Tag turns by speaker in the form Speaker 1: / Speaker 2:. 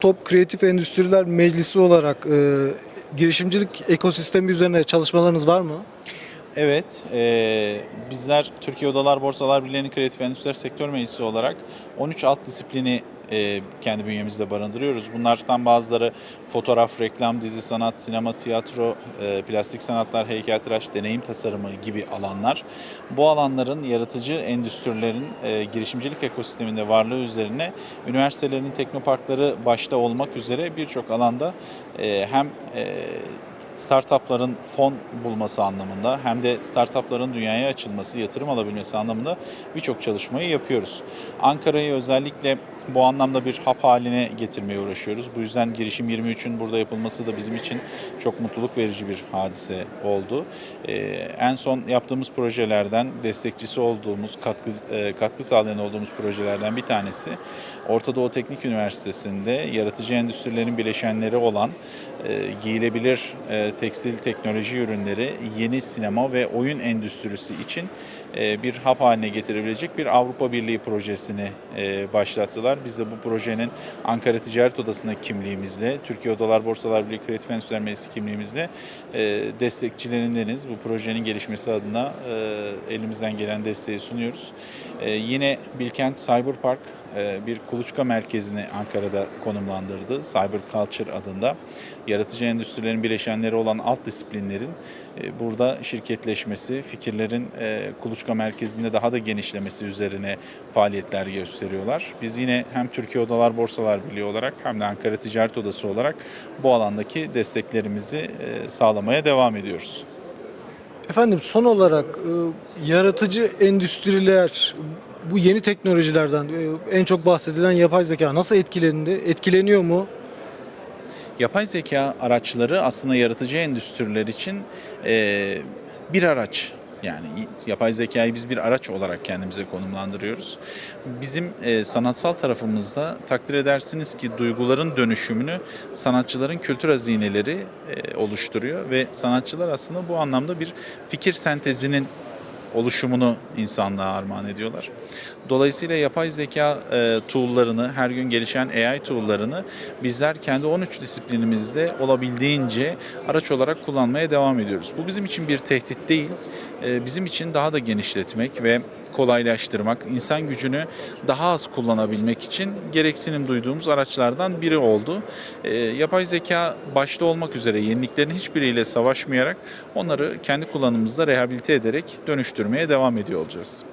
Speaker 1: Top Kreatif Endüstriler Meclisi olarak e, girişimcilik ekosistemi üzerine çalışmalarınız var mı?
Speaker 2: Evet, eee, bizler Türkiye Odalar Borsalar Birliği'nin Kreatif Endüstriler Sektör Meclisi olarak 13 alt disiplini eee, kendi bünyemizde barındırıyoruz. Bunlardan bazıları fotoğraf, reklam, dizi sanat, sinema, tiyatro, eee, plastik sanatlar, heykeltıraş, deneyim tasarımı gibi alanlar. Bu alanların yaratıcı endüstrilerin eee, girişimcilik ekosisteminde varlığı üzerine üniversitelerin teknoparkları başta olmak üzere birçok alanda eee, hem eee startupların fon bulması anlamında hem de startupların dünyaya açılması, yatırım alabilmesi anlamında birçok çalışmayı yapıyoruz. Ankara'yı özellikle bu anlamda bir hap haline getirmeye uğraşıyoruz. Bu yüzden Girişim 23'ün burada yapılması da bizim için çok mutluluk verici bir hadise oldu. Ee, en son yaptığımız projelerden destekçisi olduğumuz, katkı e, katkı sağlayan olduğumuz projelerden bir tanesi Orta Doğu Teknik Üniversitesi'nde yaratıcı endüstrilerin bileşenleri olan e, giyilebilir e, tekstil teknoloji ürünleri yeni sinema ve oyun endüstrisi için e, bir hap haline getirebilecek bir Avrupa Birliği projesini e, başlattılar. Biz de bu projenin Ankara Ticaret Odası'ndaki kimliğimizle, Türkiye Odalar Borsalar Birliği Kreatif Endüstriler Meclisi kimliğimizle e, destekçilerindeniz. Bu projenin gelişmesi adına e, elimizden gelen desteği sunuyoruz. E, yine Bilkent Cyber Park e, bir kuluçka merkezini Ankara'da konumlandırdı. Cyber Culture adında. Yaratıcı endüstrilerin bileşenleri olan alt disiplinlerin e, burada şirketleşmesi, fikirlerin e, kuluçka merkezinde daha da genişlemesi üzerine faaliyetler gösteriyorlar. Biz yine hem Türkiye Odalar Borsalar Birliği olarak hem de Ankara Ticaret Odası olarak bu alandaki desteklerimizi e, sağlamaya devam ediyoruz.
Speaker 1: Efendim son olarak e, yaratıcı endüstriler bu yeni teknolojilerden e, en çok bahsedilen yapay zeka nasıl etkilendi? Etkileniyor mu?
Speaker 2: Yapay zeka araçları aslında yaratıcı endüstriler için bir araç. Yani yapay zekayı biz bir araç olarak kendimize konumlandırıyoruz. Bizim e, sanatsal tarafımızda takdir edersiniz ki duyguların dönüşümünü sanatçıların kültür hazineleri e, oluşturuyor ve sanatçılar aslında bu anlamda bir fikir sentezinin oluşumunu insanlığa armağan ediyorlar. Dolayısıyla yapay zeka e, tool'larını, her gün gelişen AI tool'larını bizler kendi 13 disiplinimizde olabildiğince araç olarak kullanmaya devam ediyoruz. Bu bizim için bir tehdit değil, e, bizim için daha da genişletmek ve kolaylaştırmak, insan gücünü daha az kullanabilmek için gereksinim duyduğumuz araçlardan biri oldu. E, yapay zeka başta olmak üzere yeniliklerin hiçbiriyle savaşmayarak onları kendi kullanımımızda rehabilite ederek dönüştürmeye devam ediyor olacağız.